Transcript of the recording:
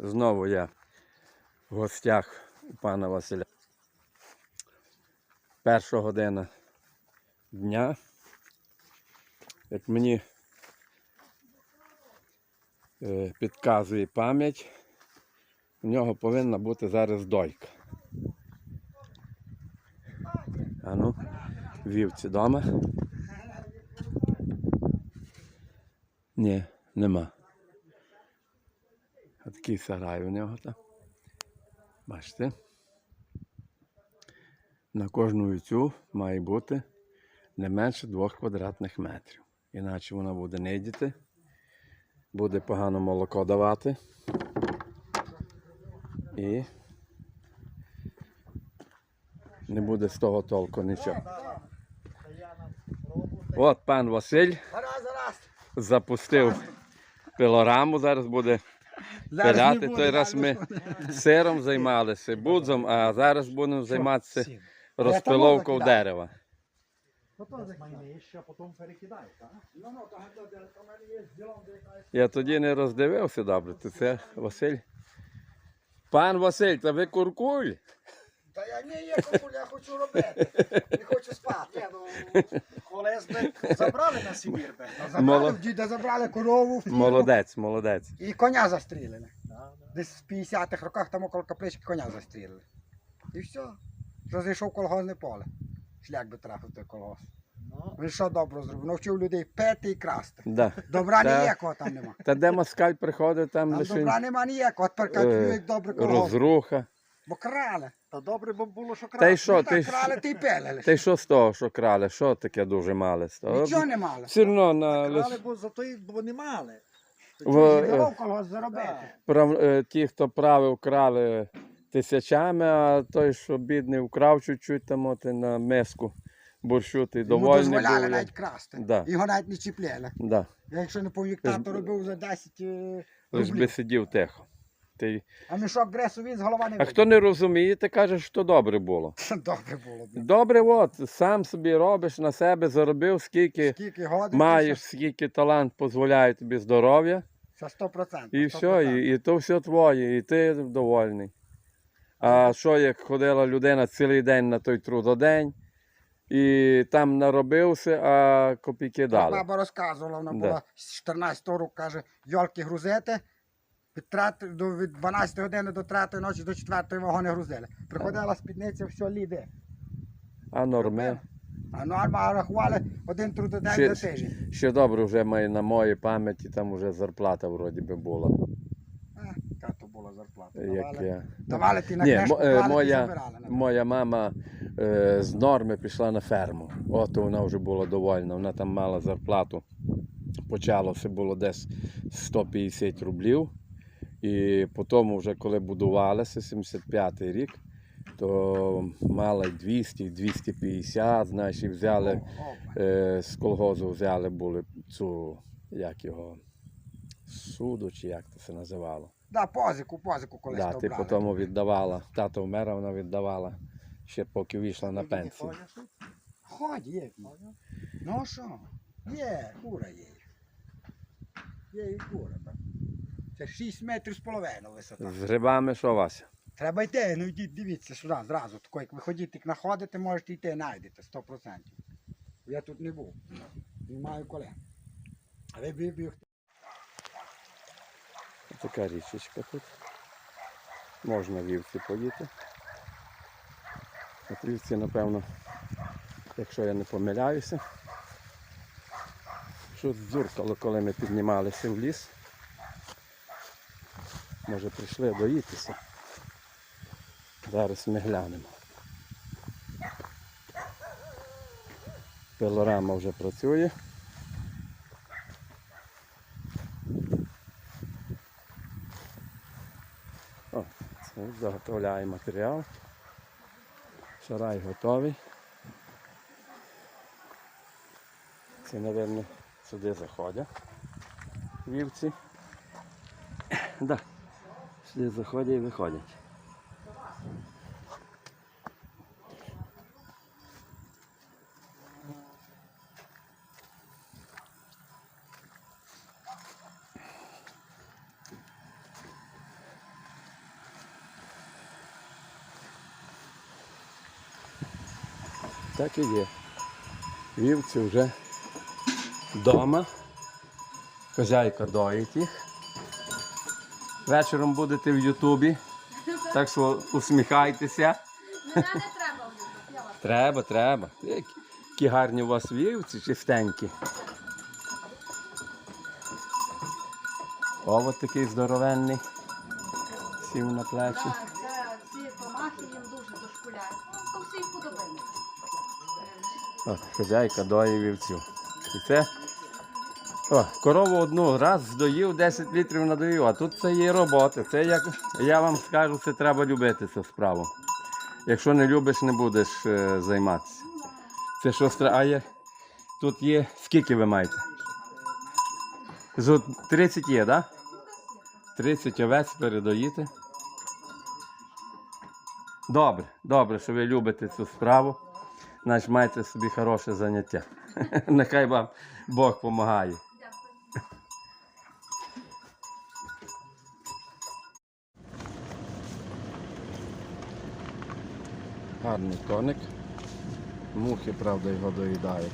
Знову я в гостях у пана Василя. Перша година дня. Як мені е, підказує пам'ять, у нього повинна бути зараз дойка. А ну, вівці вдома? Ні, нема. Такий сарай у нього там. Бачите? На кожну вівцю має бути не менше двох квадратних метрів. Іначе вона буде нидіти, буде погано молоко давати. І не буде з того толку нічого. От пан Василь запустив пилораму, зараз буде пиляти. Той раз ми сиром займалися, будзом, а зараз будемо займатися розпиловкою дерева. Ну, ну. Я тоді не роздивився добре. То це Василь. Пан Василь, та ви куркуль? Та я не є кукуль, я хочу робити. Не хочу спати. Забрали на Сибір би. Забрали, Молод- в діда забрали корову, фірму Молодець, молодець. і коня застрілили. Десь в 50-х роках там около каплички коня застрілили. І все. Вже зайшов колгозне поле. Шлях би трапив той колгоз. Він що добро зробив? Навчив людей пити і красти. Да. Добра Та- ніякого там нема. Та де москаль приходить, там Там лише добра нема ніякого. Е, «Ну, як добре колгосп. розруха. Бо крали. Та добре б було, що Та й що, Ну, ти, так крали, ти й пили лише. та й що з того, що крали? Що таке дуже мале з того? Нічого не мали. Все одно на Крали, бо зато й бо не мали. в, е, Давав заробити. прав... е, ті, хто правив, крали тисячами, а той, що бідний, вкрав чуть-чуть там от і на миску борщу, ти Йому довольний дозволяли був. навіть красти. Да. Його навіть не чіпляли. Да. Я якщо не пам'ятаю, тато робив за 10 е, Лиш би рублів. сидів тихо. Ти... А мішок гресу він з голова не А хто не розуміє, ти кажеш, що добре було. Добре було. б. Добре, от, сам собі робиш на себе, заробив, скільки Скільки годин. маєш, скільки талант дозволяє тобі здоров'я, Це 100%. і все, і, і то все твоє, і ти довольний. А що як ходила людина цілий день на той трудодень, і там наробився, а копійки дали. Баба розказувала, вона Да. була з 14 року, каже, йолки грузити. Від, трати, до, від 12 години до 3 ночі до 4 вагони грузили. Приходила спідниця, все ліде. А норми. А норма рахували один трудодень Ще, за тиждень. ще добре, вже має на моїй пам'яті, там вже зарплата вроді би була. Яка то була зарплата? Як Давали, я. давали ти на Ні, книжку, мо- е, ти моя, забирали. моя мама е, з норми пішла на ферму. От вона вже була довольна. Вона там мала зарплату. Почалося було десь 150 рублів. І потім, вже коли будувалося, 75-й рік, то мала й 200, і 250, знаєш, і взяли е, з колгозу взяли були цю, як його, суду, чи як це називало. Да, позику, позику колись Да, ти потім віддавала. Тато вмер, вона віддавала ще поки вийшла на пенсію. Ходь, є. Ну що? Є, кура є. Є і кура. Це 6 метрів з половиною висота. З грибами що Вася? Треба йти, ну йдіть, дивіться сюди, зразу. Тако, як ви ходите, як знаходите, можете йти, знайдете, 100%. Я тут не був. Не маю коли. А ви бігти. Така річечка тут. Можна вівці поїти. От вівці, напевно, якщо я не помиляюся. Щось дзюркало, коли ми піднімалися в ліс. Може прийшли доїтися. Зараз ми глянемо. Пилорама вже працює. О, це заготовляє матеріал. Сарай готовий. Це, мабуть, сюди заходять вівці. Да. Всі заходять і виходять. Так і є. Вівці вже вдома. Хозяйка доїть їх. Вечором будете в Ютубі. Так що усміхайтеся. Мене не треба в. Треба, треба. Які, гарні у вас вівці, чистенькі. Овод такий здоровенний. Сів на плечі. Так, ці помахи їм дуже дошкуляють. Ну, всі їх подобається. От, хазяйка доїть. І це. О, корову одну раз здоїв, 10 літрів надоїв, а тут це є робота. Це як я вам скажу, це треба любити цю справу. Якщо не любиш, не будеш е, займатися. Це що стра... А є... тут є. Скільки ви маєте? Зо 30 є, так? Да? 30 овець передаєте. Добре, добре, що ви любите цю справу. Значить, маєте собі хороше заняття. Нехай вам Бог допомагає. Гарний коник. Мухи, правда, його доїдають.